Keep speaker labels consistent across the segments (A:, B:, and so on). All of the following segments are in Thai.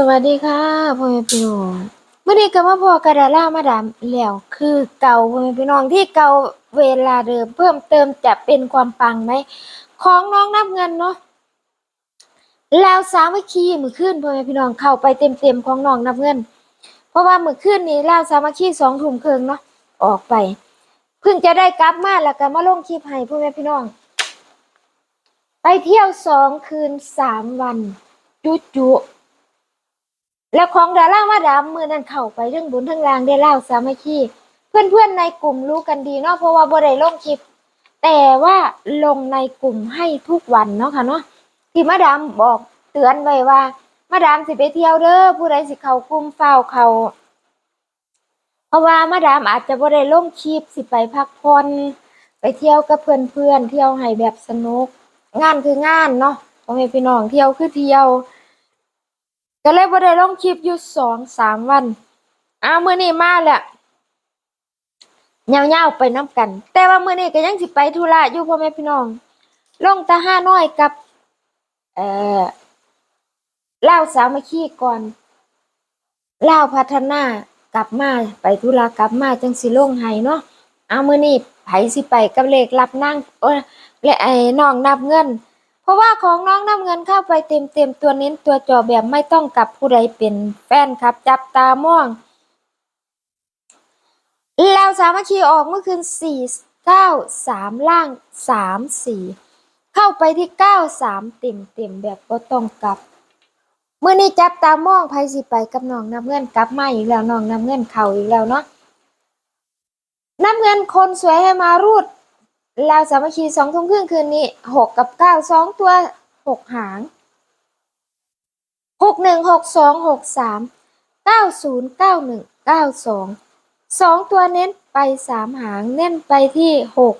A: สวัสดีค่ะพ่อแม่พี่น้องเมื่อนี้ก็มาพอกระดาล่ามาดามแล้วคือเก่าพ่อแม่พี่น้องที่เก่าเวลาเดิมเพิ่มเติมจะเป็นความปังไหมของน้องนับเงินเนาะแล้วสามัคคีมือขึ้นพ่อแม่พี่น้องเข้าไปเต็มเต็มๆของน้องนับเงิน เพราะว่ามือขึ้นนี้แล้วสามัคคีสองทุ่มครึ่งเนาะออกไปเพิ่งจะได้กลับมาแล้วก็มาลงคลิปให้พ่อแม่พี่น้อง ไปเที่ยวสองคืนสามวันจุจุๆ แล้วของดารามาดามมือนั้นเข้าไปเรื่องบุญทั้งรางได้เล่าสามัคคีเพื่อนๆในกลุ่มรู้กันดีเนาะเพราะว่าบ่ได้ลงคลิป แต่ว่าลงในกลุ่มให้ทุกวันเนาะค่ะเนาะที่มาดามบอกเตือนไว้ว่า มาดามสิไปเที่ยวเด้อผู้ใดสิเข้ากลุ่มเฝ้าวเขาเพราะว่ามาดามอาจจะบ่ได้ลงคลิปสิไปพักผ่อนไปเที่ยวกับเพื่อนๆเที่ยวให้แบบสนุก งานคืองานเนาะพ่อแม่พี่น้องเที่ยวคือเที่ยว ก็เลยบ่ได้ลงคลิปอยู่สองสามวันอ้าวมื้อนี้มาแล้วยาวๆไปน้ำกัน แต่ว่ามื้อนี้ก็ยังสิไปธุระอยู่พ่อแม่พี่น้อง ลงตาห้าน้อยกับ เอ่อล่าสาวมัคคีก่อนเล่าพัฒนากลับมาไปธุระกลับมาจังสิลงให้เนาะเอามื้อนี้ไผสิไปกับเลขรับนั่งเอ้ยและไอ้น้องนับเงิน ราะว่าของน้องนับเงินเข้าไปเต็มเต็มตัวเน้นตัวจอแบบไม่ต้องกับผู้ใดเป็นแฟนครับ จับตามองแล้วสามัคคีออกเมื่อคืนสี่เก้าสามล่างสามสี่เข้าไปที่เก้าสามเต็มเต็มแบบก็ต้องกลับเมื่อนี้จับตามองไพสิไปกับน้องนับเงินกลับมาอีกแล้วน้องนับเงินเข่าอีกแล้วเนาะนับเงินคนสวยให้มารูด ล้วสามัคคีสองทุ่มครึ่งคืนนี้หกกับเก้าสองตัวหกหางหกหนึ่งหกสองหกสามเก้าศูนย์เก้าหนึ่งเก้าสองสองตัวเน้นไปสามหางเน้นไปที่หก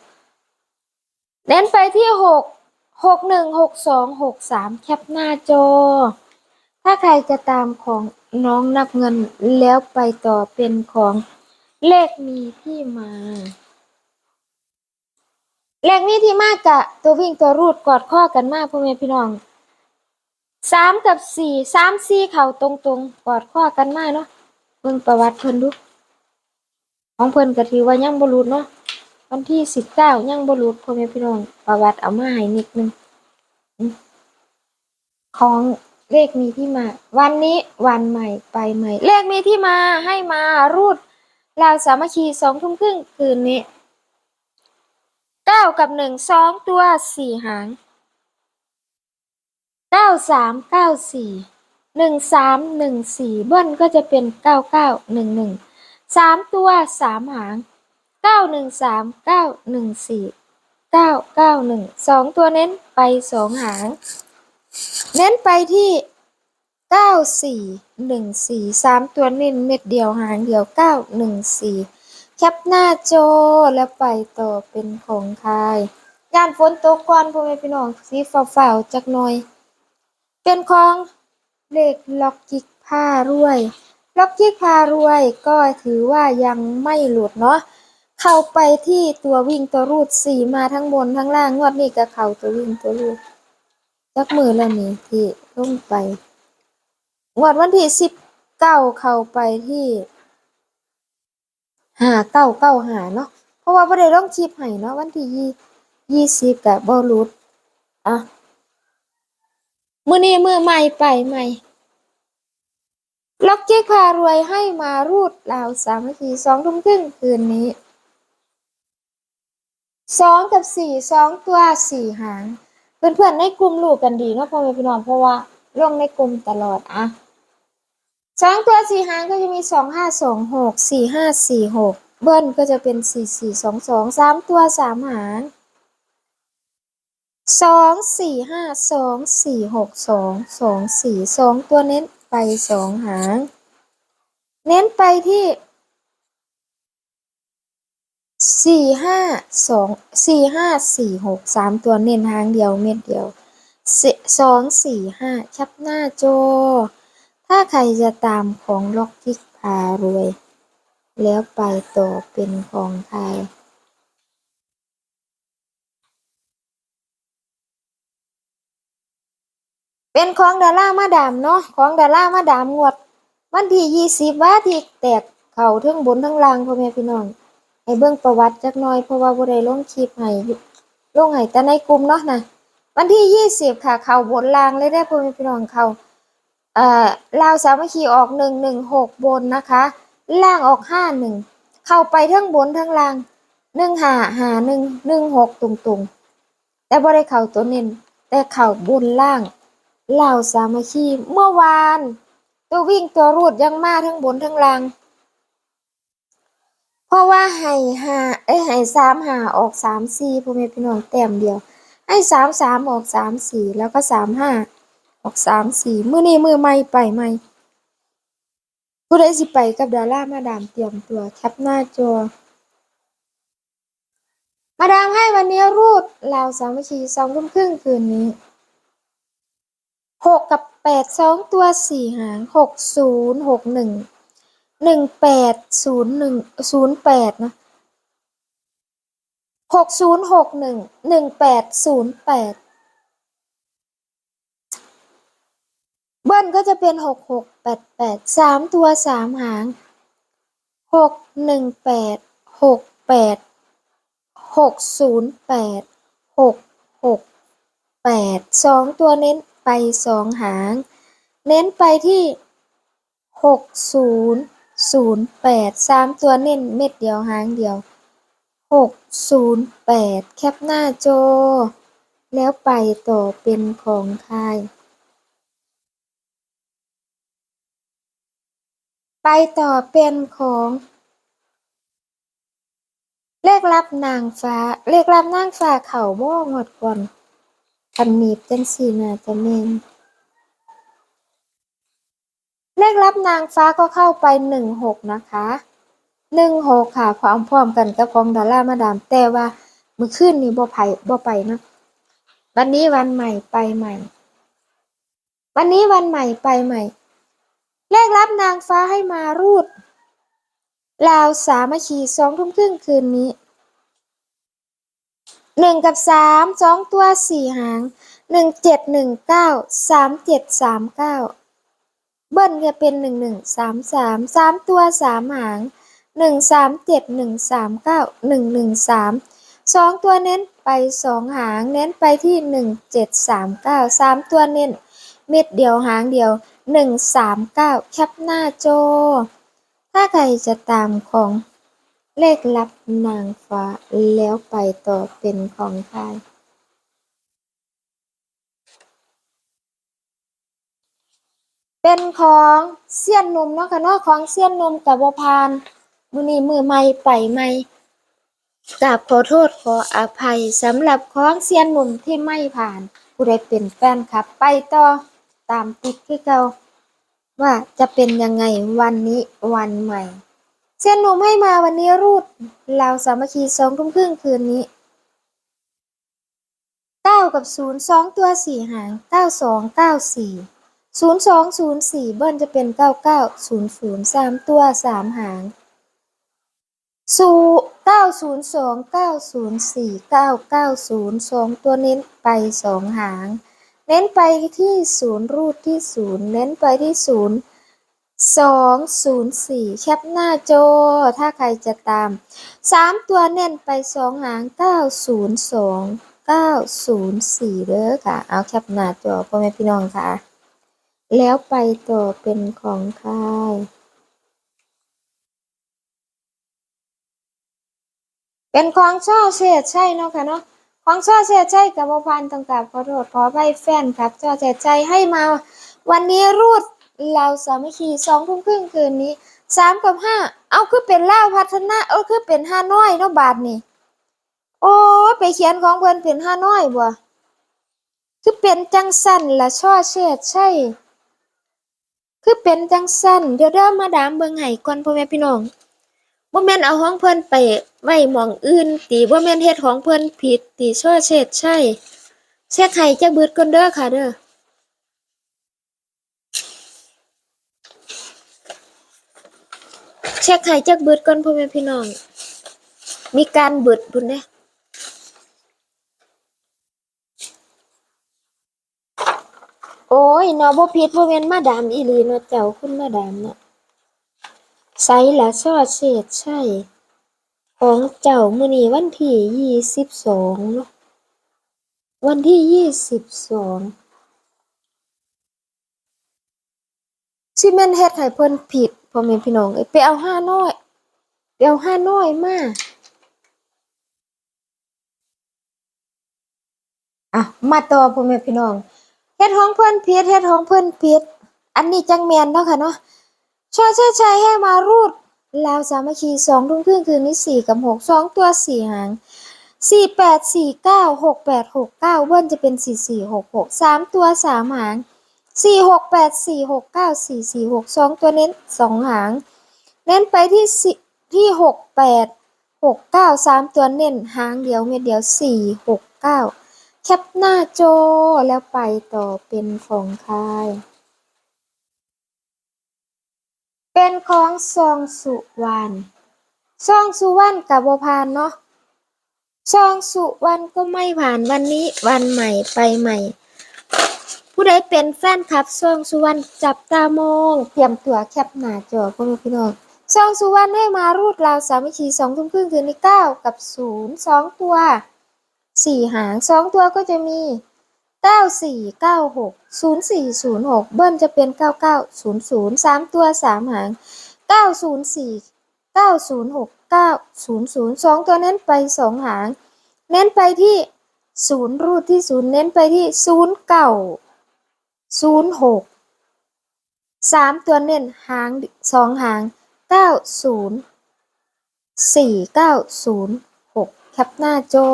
A: เน้นไปที่หกหกหนึ่งหกสองหกสามแคปหน้าจอ ถ้าใครจะตามของน้องนับเงินแล้วไปต่อเป็นของเลขมีที่มา แรงนี้ที่มากกะ ตัววิ่งตัวรูดกอดข้อกันมากพ่อแม่พี่น้องสามกับสี่สามสี่เข่าตรงตรงๆกอดข้อกันมากเนาะเบิ่งประวัติเพิ่นดูของเพิ่นก็ถือว่ายังบรุษเนาะวันที่สิบเก้ายังบรุษพ่อแม่พี่น้อง ประวัติเอามาให้นิดนึงของเลขมีที่มา วันนี้วันใหม่ไปใหม่ เลขมีที่มาให้มารูดลาวสามัคคีสองทุ่มครึ่งคืนนี้ เก้ากับหนึ่งสองตัวสี่หางเก้าสามเก้าสี่หนึ่งสามหนึ่งสี่เบิ้ลก็จะเป็นเก้าเก้าหนึ่งหนึ่งสามตัวสามหางเก้าหนึ่งสามเก้าหนึ่งสี่เก้าเก้าหนึ่งสองตัวเน้นไปสองหาง เน้นไปที่เก้าสี่หนึ่งสี่สามตัวเน้นเม็ดเดียวหางเดียวเก้าหนึ่งสี่ แคปหน้าจอแล้วไปต่อเป็นของใครย่านฝนตกก่อนพ่อแม่พี่น้องสีฟ้าวๆจักหน่อย เป็นของเลขล็อกกิกผ้ารวยล็อกกิกพารวยก็ถือว่ายังไม่หลุดเนาะเข้าไปที่ตัววิ่งตัวรูดสี่มาทั้งบนทั้งล่างงวดนี้ก็เข้าตัววิ่งตัวรูดจักมือแล้วนี่ที่ลงไปงวดวันที่สิบเก้าเข้าไปที่ หาเก้าเก้าหาเนาะเพราะว่าบ่ได้ลงคลิปให้เนาะวันที่ยี่ยี่สิบกะบ่รุดอะมือนี้มือใหม่ไปใหม่ล็อกเจ๊กพารวยให้มารูดราวสามัคคีสองทุ่มครึ่งคืนนี้สองกับสี่สองตัวสี่หาง เพื่อนๆในกลุ่มรู้กันดีเนาะพ่อแม่พี่น้องเพราะว่าลงในกลุ่มตลอดอะ สองตัวสี่หางก็จะมีสองห้าสองหกสี่ห้าสี่หกเบิ้ลก็จะเป็นสี่สี่สองสองสามตัวสามหางสองสี่ห้าสองสี่หกสองสองสี่สองตัวเน้นไปสองหาง เน้นไปที่สี่ห้าสองสี่ห้าสี่หกสามตัวเน้นหางเดียวเม็ดเดียวสองสี่ห้าชับหน้าโจ ถ้าใครจะตามของล็อกทิกพารวย แล้วไปต่อเป็นของใครเป็นของดารามาดามเนาะของดารามาดามงวด วันที่ยี่สิบว่าที่แตกเข่าทั้งบนทั้งล่างพ่อแม่พี่น้องให้เบิ่งประวัติจักหน่อยเพราะว่าบ่ได้ลงคลิปให้ลงให้แต่ในกลุ่มเนาะนะวันที่ยี่สิบค่ะ เข่าบนล่างเลยได้พ่อแม่พี่น้องเข่า เอ่อลาวสามัคคีออกหนึ่งหนึ่งหกบนนะคะ ล่างออกห้าหนึ่งเข้าไปทั้งบนทั้งล่างหนึ่งหาหาหนึ่งหนึ่งหกตุงๆแต่บ่ได้เข่าตัวเน้นแต่เข่าบนล่างลาวสามัคคีเมื่อวาน ตัววิ่งตัวรูดยังมาทั้งบนทั้งล่างเพราะว่าให้หาเอ้ยให้สามหาออกสามสี่พ่อแม่พี่น้องแต้มเดียว ให้สามสามออกสามสี่แล้วก็สามห้า อกสามสี่มือนี้มือใหม่ไปใหม่ผู้ใดสิไปกับดารามาดามเตรียมตัวแคปหน้าจอ มาดามให้วันนี้รูดลาวสามัคคีสองทุ่มครึ่งคืนนี้หกกับแปดสองตัวสี่หางหกศูนย์หกหนึ่งหนึ่งแปดศูนย์หนึ่งศูนย์แปดนะหกศูนย์หกหนึ่งหนึ่งแปดศูนย์แปด บิ้ลก็จะเป็นหกหกแปดแปดสามตัวสามหางหกหนึ่งแปดหกแปดหกศูนย์แปดหกหกแปดสองตัวเน้นไปสองหาง เน้นไปที่หกศูนย์ศูนย์แปดสามตัวเน้นเม็ดเดียวหางเดียวหกศูนย์แปดแคปหน้าโจ แล้วไปต่อเป็นของใคร ไปต่อเป็นของ เลขลับนางฟ้า เลขลับนางฟ้าเข่าโม่หมดก่อนคันหนีบจังสีนาจะเมนเลขลับนางฟ้าก็เข้าไปหนึ่งหกนะคะหนึ่งหกค่ะพร้อมๆกันกับของดารามาดามแต่ว่าเมื่อคืนนี้บ่ไปบ่ไปนะวันนี้วันใหม่ไปใหม่ วันนี้วันใหม่ไปใหม่ เลขลับนางฟ้าให้มารูดลาวสามัคคีสองทุ่มครึ่งคืนนี้หนึ่งกับสามสองตัวสี่หางหนึ่งเจ็ดหนึ่งเก้าสามเจ็ดสามเก้าเบิ้ลจะเป็นหนึ่งหนึ่งสามสามสามตัวสามหางหนึ่งสามเจ็ดหนึ่งสามเก้าหนึ่งหนึ่งสามสองตัวเน้นไปสองหางเน้นไปที่หนึ่งเจ็ดสามเก้าสามตัวเน้นเม็ดเดียวหางเดียว หนึ่งสามเก้าแคปหน้าโจ ถ้าใครจะตามของเลขลับนางฟ้าแล้วไปต่อเป็นของใครเป็นของเสี้ยนนมเนาะค่ะเนาะของเสี้ยนนมกับบ่พานมือนี้มือใหม่ไปใหม่กราบขอโทษขออภัยสำหรับของเสี้ยนนมที่ไม่ผ่านผู้ใดเป็นแฟนคลับ ไปต่อ ตามติดคือเก่าว่าจะเป็นยังไงวันนี้วันใหม่ เส้นหนุ่มให้มาวันนี้รูดลาวสามัคคีสองทุ่มครึ่งคืนนี้เก้ากับศูนย์สองตัวสี่หางเก้าสองเก้าสี่ศูนย์สองศูนย์สี่เบิ้ลจะเป็นเก้าเก้าศูนย์ศูนย์สามตัวสามหางศูเก้าศูนย์สองเก้าศูนย์สี่เก้าเก้าศูนย์สองตัวเน้นไปสองหาง เน้นไปที่ศูนย์รูดที่ศูนย์เน้นไปที่ศูนย์สองศูนย์สี่แคปหน้าโจถ้าใครจะตามสามตัวเน้นไปสองหางเก้าศูนย์สองเก้าศูนย์สี่เด้อค่ะ เอาแคปหน้าจอพ่อแม่พี่น้องค่ะ แล้วไปต่อเป็นของใครเป็นของช่อเศษใช่เนาะค่ะเนาะ ของช่อเศษใช่กับบ่พันต้องกราบขอโทษขอไปแฟนครับช่อเศษใจให้มา วันนี้รูดเราสามัคคีสองทุ่มครึ่งคืนนี้สามกับห้าเอาคือเป็นล่าวพัฒนาเออคือเป็นห้าน้อยเนาะบาทนี่โอ้ไปเขียนของเพิ่นเป็นห้าน้อยบ่คือเป็นจังสั้นละช่อเศษใช่ คือเป็นจังสั้นเดี๋ยวเด้อมมาดามเบิ่งให้ก่อนพ่อแม่พี่น้อง บ่แม่นเอาของเพิ่นไปไว้หม้องอื่นติบ่แม่นเฮ็ดของเพิ่นผิดติช่อเศษใช่เช็คให้จักเบิดก่อนเด้อค่ะเด้อเช็คให้จักเบิดก่อนพ่อแม่พี่น้อง มีการเบิดพุ่นเด้โอ้ยนาะบ่ผิดบ่แม่นมาดามอีหลีเนาะเจ้าคุณมาดามเนาะ ไสละซอเศษใช่ ของเจ้ามื้อนี้วันที่ยี่สิบสองเนาะวันที่ยี่สิบสองสิแม่นเฮ็ดให้เพิ่นผิดพ่อแม่พี่น้องเอ้ยไปเอาห้าน้อยไปเอาห้าน้อยมาอะมาต่อพ่อแม่พี่น้องเฮ็ดของเพิ่นผิดเฮ็ดของเพิ่นผิดอันนี้จังแม่นเนาะค่ะเนาะ ชอชาชัยให้มารูดลาวสามัคคีสองทุ่มครึ่งคืนนี้สี่กับหกสองตัวสี่หางสี่แปดสี่เก้าหกแปดหกเก้าเบิ้ลจะเป็นสี่สี่หกหกสามตัวสามหางสี่หกแปดสี่หกเก้าสี่สี่หกสองตัวเน้นสองหาง เน้นไปที่สี่ที่หกแปดหกเก้าสามตัวเน้นหางเดียวเม็ดเดียวสี่หกเก้าแคปหน้าโจแล้วไปต่อเป็นของใคร เป็นของซองสุวรรณซองสุวรรณกับบัพานเนาะซองสุวรรณก็ไม่ผ่านวันนี้วันใหม่ไปใหม่ ผู้ใดเป็นแฟนคลับซองสุวรรณจับตามองเตรียมตัวแคปหน้าจอพ่อแม่พี่น้องซองสุวรรณให้มารูดราวสามัคคีสองทุ่มครึ่งคืนนี้เก้ากับศูนย์สองตัวสี่หางสองตัวก็จะมี เก้าสี่เก้าหกศูนย์สี่ศูนย์หกเบิ้ลจะเป็นเก้าเก้าศูนย์ศูนย์สามตัวสามหางเก้าศูนย์สี่เก้าศูนย์หกเก้าศูนย์ศูนย์สองตัวเน้นไปสองหาง เน้นไปที่ศูนย์รูดที่ศูนย์เน้นไปที่ศูนย์เก้าศูนย์หกสามตัวเน้นหางสองหางเก้าศูนย์สี่เก้าศูนย์หกแคปหน้าจอ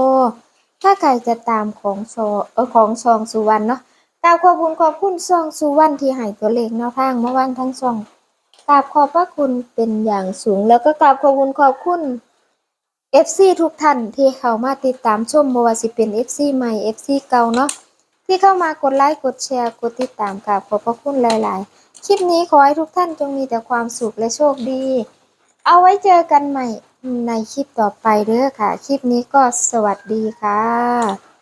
A: ถ้าใครจะตามของซอเออของซองสุวรรณเนาะกราบขอบคุณขอบคุณซองสุวรรณที่ให้ตัวเลขแนวทางเมื่อวานทั้งซองกราบขอบพระคุณเป็นอย่างสูง แล้วก็กราบขอบคุณขอบคุณ FC ทุกท่านที่เข้ามาติดตามชมบ่ว่าสิเป็น FC ใหม่ FC เก่าเนาะที่เข้ามากดไลค์กดแชร์กดติดตามกราบขอบพระคุณหลาย ๆ คลิปนี้ขอให้ทุกท่านจงมีแต่ความสุขและโชคดี เอาไว้เจอกันใหม่ ในคลิปต่อไปเด้อค่ะ คลิปนี้ก็สวัสดีค่ะ